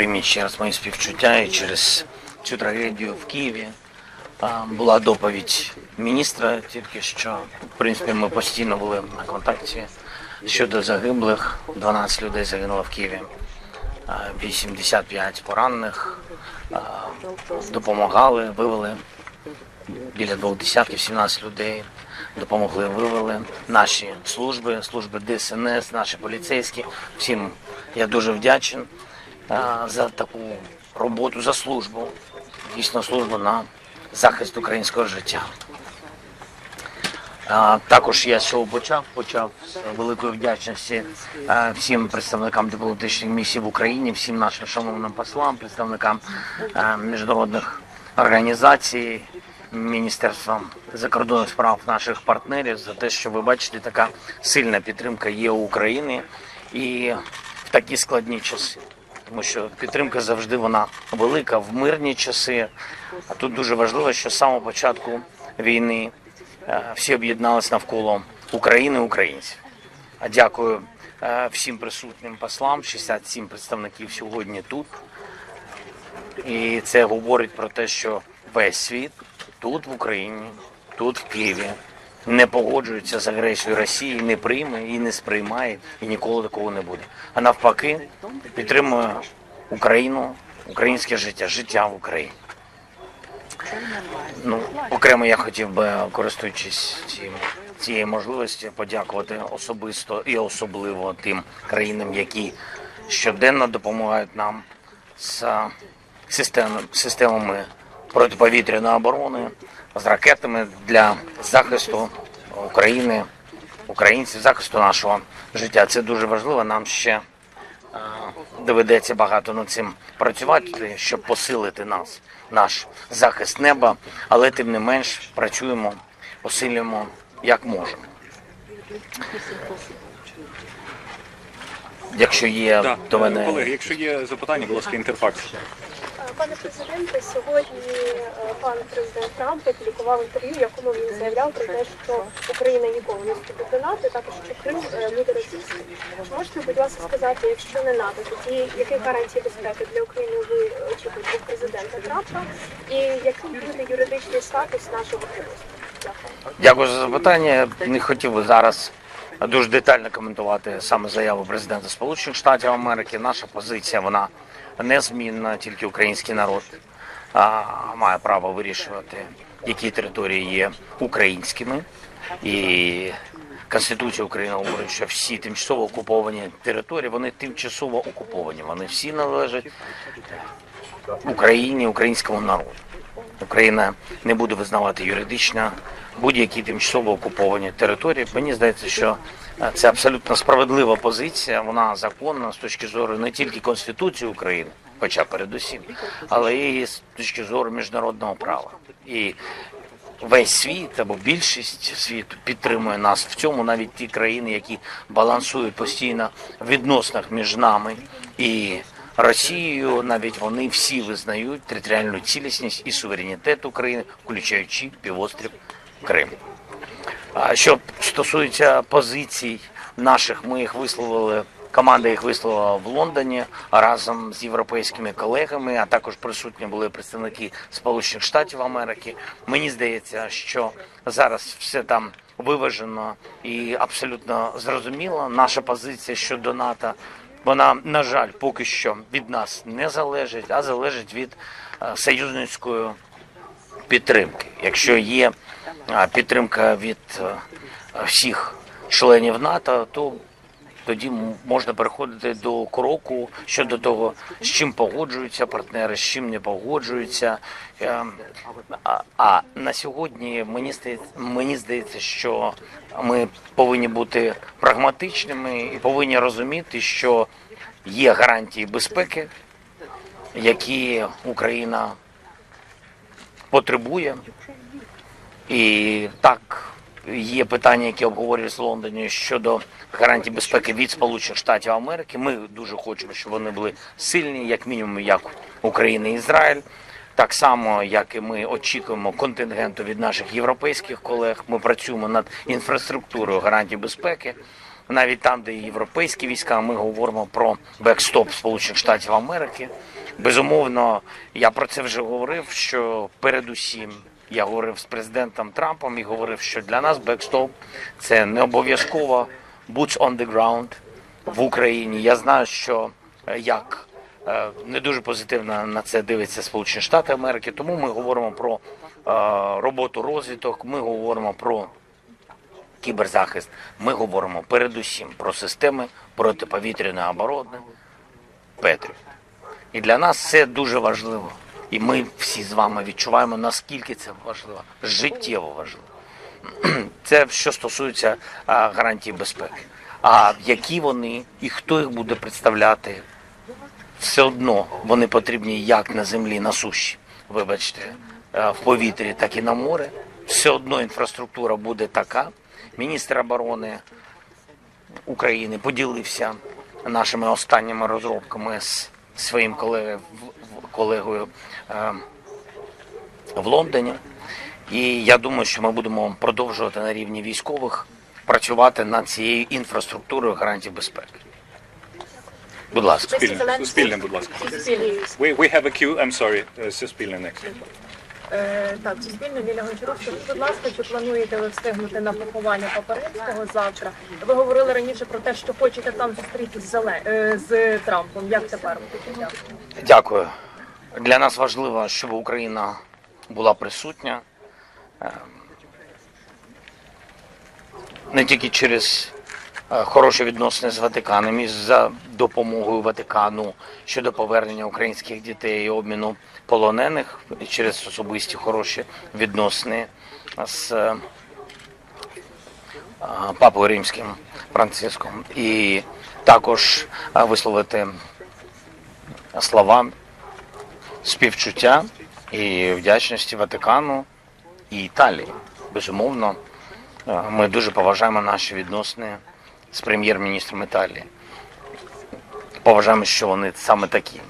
Прийміть ще раз мої співчуття і через цю трагедію в Києві. Була доповідь міністра тільки що. В принципі, ми постійно були на контакті щодо загиблих. 12 людей загинуло в Києві, 85 поранених. Допомагали, вивели біля двох десятків, 17 людей допомогли, вивели наші служби, служби ДСНС, наші поліцейські. Всім я дуже вдячен за таку роботу, за службу, дійсно службу на захист українського життя. Також я з чого почав, почав з великої вдячності всім представникам дипломатичних місій в Україні, всім нашим шановним послам, представникам міжнародних організацій, Міністерством закордонних справ наших партнерів за те, що ви бачите, така сильна підтримка є у України і в такі складні часи. Тому що підтримка завжди вона велика в мирні часи. А тут дуже важливо, що з самого початку війни е, всі об'єдналися навколо України українців. А дякую е, всім присутнім послам, 67 представників сьогодні тут. І це говорить про те, що весь світ тут, в Україні, тут, в Києві, не погоджується з агресією Росії, не прийме і не сприймає, і ніколи такого не буде. А навпаки, підтримує Україну, українське життя, життя в Україні. Ну, окремо я хотів би, користуючись цим, цією можливістю, подякувати особисто і особливо тим країнам, які щоденно допомагають нам з систем- системами протиповітряної оборони, з ракетами для захисту України, українців, захисту нашого життя. Це дуже важливо. Нам ще е, доведеться багато над цим працювати, щоб посилити нас, наш захист неба, але тим не менш працюємо, посилюємо як можемо. Якщо є Так, до мене колеги, якщо є запитання, будь ласка, інтерфакс. Пане президенте, сьогодні е, пан президент Трамп опублікував інтерв'ю, якому він заявляв про те, що Україна ніколи не вступить до НАТО, також що Крим е, буде російським. Можете, будь ласка, сказати, якщо не НАТО, тоді які гарантії безпеки для України ви очікуєте від президента Трампа, і яким буде юридичний статус нашого? Дякую. Дякую за запитання. Не хотів би зараз дуже детально коментувати саме заяву президента Сполучених Штатів Америки. Наша позиція вона незмінна, тільки український народ а, має право вирішувати, які території є українськими. І Конституція України говорить, що всі тимчасово окуповані території, вони тимчасово окуповані. Вони всі належать Україні, українському народу. Україна не буде визнавати юридично будь-які тимчасово окуповані території. Мені здається, що це абсолютно справедлива позиція. Вона законна з точки зору не тільки Конституції України, хоча передусім, але і з точки зору міжнародного права. І весь світ або більшість світу підтримує нас в цьому, навіть ті країни, які балансують постійно в відносинах між нами і Росією, навіть вони всі визнають територіальну цілісність і суверенітет України, включаючи півострів Крим. Що стосується позицій наших, ми їх висловили. Команда їх висловила в Лондоні разом з європейськими колегами, а також присутні були представники Сполучених Штатів Америки. Мені здається, що зараз все там виважено і абсолютно зрозуміло. Наша позиція щодо НАТО, вона, на жаль, поки що від нас не залежить, а залежить від е, союзницької підтримки. Якщо є підтримка від е, всіх членів НАТО, то тоді можна переходити до кроку щодо того, з чим погоджуються партнери, з чим не погоджуються. Ем, А, на сьогодні мені здається, мені здається, що ми повинні бути прагматичними і повинні розуміти, що є гарантії безпеки, які Україна потребує. І так, є питання, які обговорюються в Лондоні щодо гарантій безпеки від Сполучених Штатів Америки. Ми дуже хочемо, щоб вони були сильні, як мінімум, як Україна і Ізраїль. Так само, як і ми очікуємо контингенту від наших європейських колег. Ми працюємо над інфраструктурою гарантій безпеки. навіть там, де європейські війська, ми говоримо про бекстоп Сполучених Штатів Америки. Безумовно, я про це вже говорив. Що передусім я говорив з президентом Трампом і говорив, що для нас бекстоп це не обов'язково boots on the ground в Україні. Я знаю, що е, як е, не дуже позитивно на це дивиться Сполучені Штати Америки, тому ми говоримо про е, роботу розвиток, ми говоримо про кіберзахист. Ми говоримо передусім про системи протиповітряної оборони Петрів. І для нас це дуже важливо. І ми всі з вами відчуваємо, наскільки це важливо, життєво важливо. Це що стосується гарантій безпеки. А які вони і хто їх буде представляти, все одно вони потрібні як на землі, на суші, вибачте, в повітрі, так і на море. Все одно інфраструктура буде така. Міністр оборони України поділився нашими останніми розробками з своїм колегою, колегою е, в Лондоні. І я думаю, що ми будемо продовжувати на рівні військових працювати над цією інфраструктурою гарантій безпеки. Будь ласка. Спільне, Суспільне, будь ласка. We, we have a queue, I'm sorry, uh, Суспільне next. Е, Так, суспільне Ліля Гончарук. Будь ласка, чи плануєте ви встигнути на поховання Папаринського завтра? Ви говорили раніше про те, що хочете там зустрітися е, з Трампом. Як тепер? Дякую. Для нас важливо, щоб Україна була присутня е, не тільки через хороші відносини з Ватиканом і за допомогою Ватикану щодо повернення українських дітей і обміну полонених через особисті хороші відносини з е, е, папою римським Франциском. І також е, висловити слова співчуття і вдячності Ватикану і Італії. Безумовно, е, ми дуже поважаємо наші відносини з прем'єр-міністром Італії. Поважаємо, що вони саме такі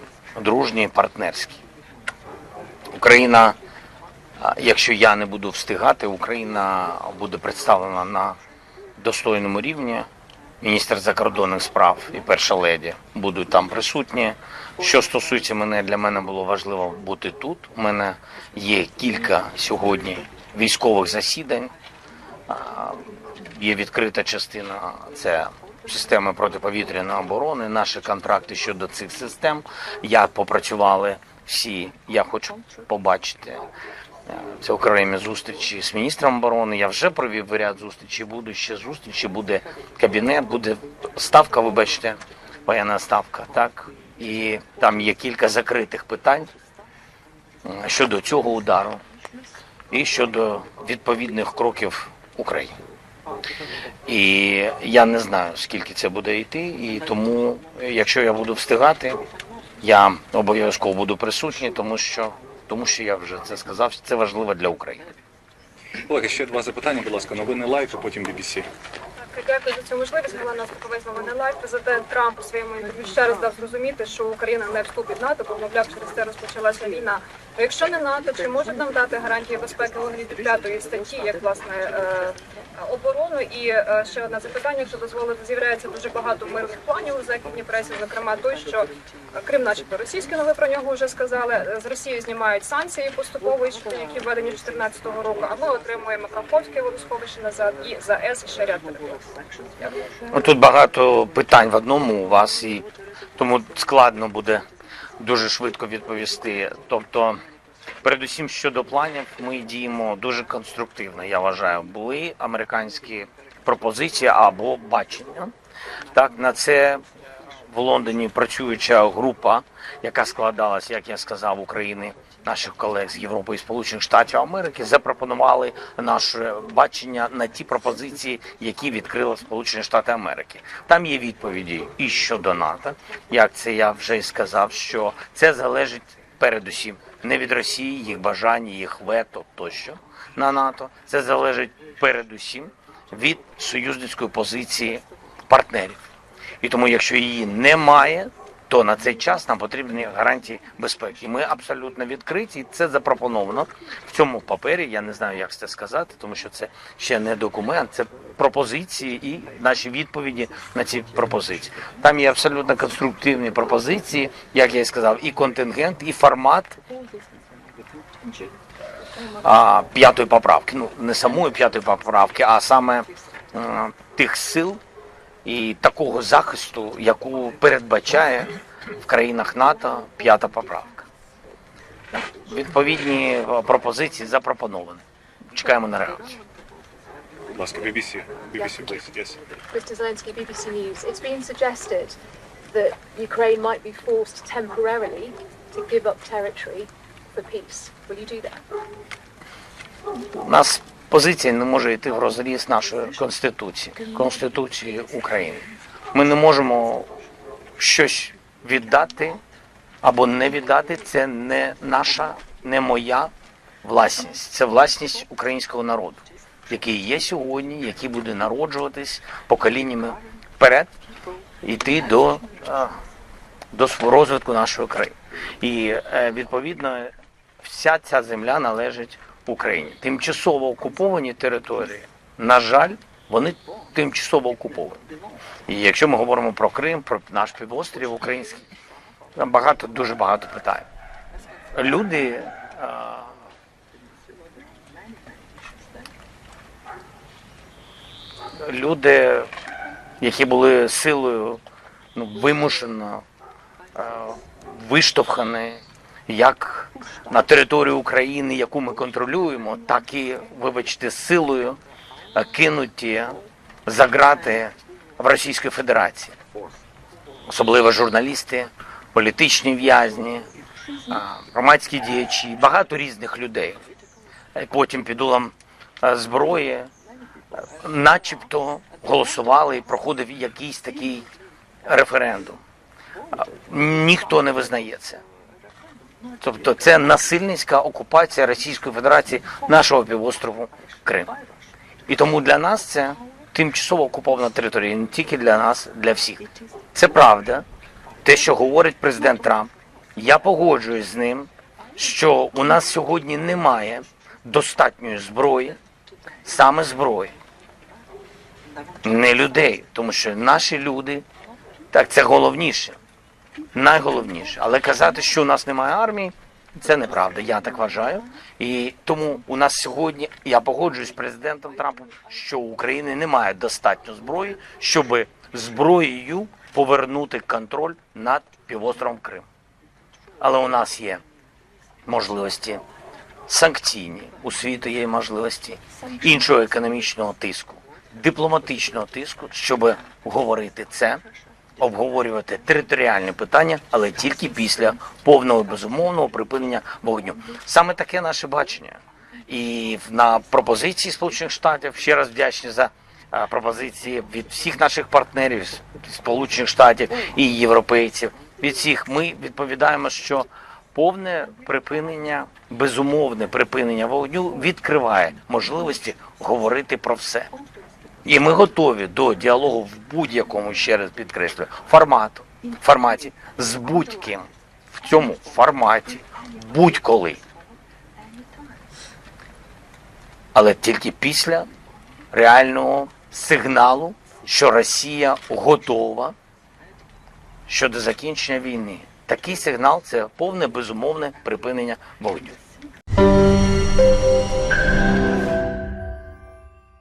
дружні, партнерські. Україна, якщо я не буду встигати, Україна буде представлена на достойному рівні. Міністр закордонних справ і перша леді будуть там присутні. Що стосується мене, для мене було важливо бути тут. У мене є кілька сьогодні військових засідань. Є відкрита частина це системи протиповітряної оборони. Наші контракти щодо цих систем. Як попрацювали всі, я хочу побачити. Е, Це окремі зустрічі з міністром оборони. Я вже провів ряд зустрічей. Буду ще зустрічі. Буде кабінет, буде ставка. Вибачте, воєнна ставка. Так і там є кілька закритих питань щодо цього удару і щодо відповідних кроків України. І я не знаю, скільки це буде йти, і тому, якщо я буду встигати, я обов'язково буду присутній, тому що, тому що я вже це сказав, це важливо для України. Колеги, ще два запитання, будь ласка. Новини лайф, а потім BBC. Дякую за цю можливість. Галина Стаповець новини лайв. Президент Трамп у своєму інтерв'ю ще раз дав зрозуміти, що Україна не вступить в НАТО, бо мовляв, через це розпочалася війна. То якщо не НАТО, чи можуть нам дати гарантії безпеки вигляді п'ятої статті, як власне е, оборону? І е, ще одне запитання, якщо дозволите, з'являється дуже багато мирних планів у західній пресі, зокрема той, що Крим, начебто російський, але ви про нього вже сказали. З Росії знімають санкції поступово, які введені 2014 року. А ми отримуємо Каховське водосховище назад і за ЕС ще ряд. Дякую. Ну, Тут багато питань в одному у вас, і тому складно буде дуже швидко відповісти. Тобто, передусім щодо планів, ми діємо дуже конструктивно. Я вважаю, були американські пропозиції або бачення. Так, на це в Лондоні працююча група, яка складалась, як я сказав, України, наших колег з Європи і Сполучених Штатів Америки, запропонували наше бачення на ті пропозиції, які відкрили Сполучені Штати Америки. Там є відповіді і щодо НАТО, як це я вже і сказав, що це залежить передусім не від Росії, їх бажання, їх вето тощо на НАТО. Це залежить передусім від союзницької позиції партнерів. І тому, якщо її немає, то на цей час нам потрібні гарантії безпеки. Ми абсолютно відкриті, і це запропоновано в цьому папері. Я не знаю, як це сказати, тому що це ще не документ, це пропозиції і наші відповіді на ці пропозиції. Там є абсолютно конструктивні пропозиції, як я і сказав, і контингент, і формат п'ятої поправки. Ну не самої п'ятої поправки, а саме е, тих сил і такого захисту, яку передбачає в країнах НАТО п'ята поправка. Відповідні е, пропозиції запропоновані. Чекаємо на реакцію. Будь ласка, BBC. BBC, please. Yes. Mr. Zelensky, BBC News. It's been suggested that Ukraine might be forced temporarily to give up territory for peace. Will you do that? У нас позиція не може йти в розріз нашої конституції, конституції України. Ми не можемо щось віддати або не віддати. Це не наша, не моя власність. Це власність українського народу, який є сьогодні, який буде народжуватись поколіннями вперед, йти до, до розвитку нашої країни. І е, відповідно вся ця земля належить Україні. Тимчасово окуповані території, на жаль, вони тимчасово окуповані. І якщо ми говоримо про Крим, про наш півострів український, там багато, дуже багато питань. Люди. а, Люди, які були силою ну, вимушено е, виштовхані як на територію України, яку ми контролюємо, так і, вибачте, силою е, кинуті за грати в Російській Федерації. Особливо журналісти, політичні в'язні, громадські діячі, багато різних людей. Е, Потім під дулом е, зброї, е, начебто голосували і проходив якийсь такий референдум. Ніхто не визнає це. Тобто це насильницька окупація Російської Федерації нашого півострову Крим. І тому для нас це тимчасово окупована територія, не тільки для нас, для всіх. Це правда. Те, що говорить президент Трамп, я погоджуюсь з ним, що у нас сьогодні немає достатньої зброї, саме зброї, не людей, тому що наші люди, так це головніше найголовніше. Але казати, що у нас немає армії, це неправда. Я так вважаю. І тому у нас сьогодні я погоджуюсь з президентом Трампом, що у України немає достатньо зброї, щоб зброєю повернути контроль над півостровом Крим. Але у нас є можливості санкційні, у світу є можливості іншого економічного тиску, дипломатичного тиску, щоб говорити це обговорювати територіальні питання, але тільки після повного безумовного припинення вогню. Саме таке наше бачення. І на пропозиції Сполучених Штатів ще раз вдячні за пропозиції від всіх наших партнерів Сполучених Штатів і європейців. Від всіх ми відповідаємо, що повне припинення, безумовне припинення вогню відкриває можливості говорити про все. І ми готові до діалогу в будь-якому, ще раз підкреслюю, формату, форматі з будь-ким в цьому форматі, будь-коли. Але тільки після реального сигналу, що Росія готова щодо закінчення війни. Такий сигнал це повне безумовне припинення вогню.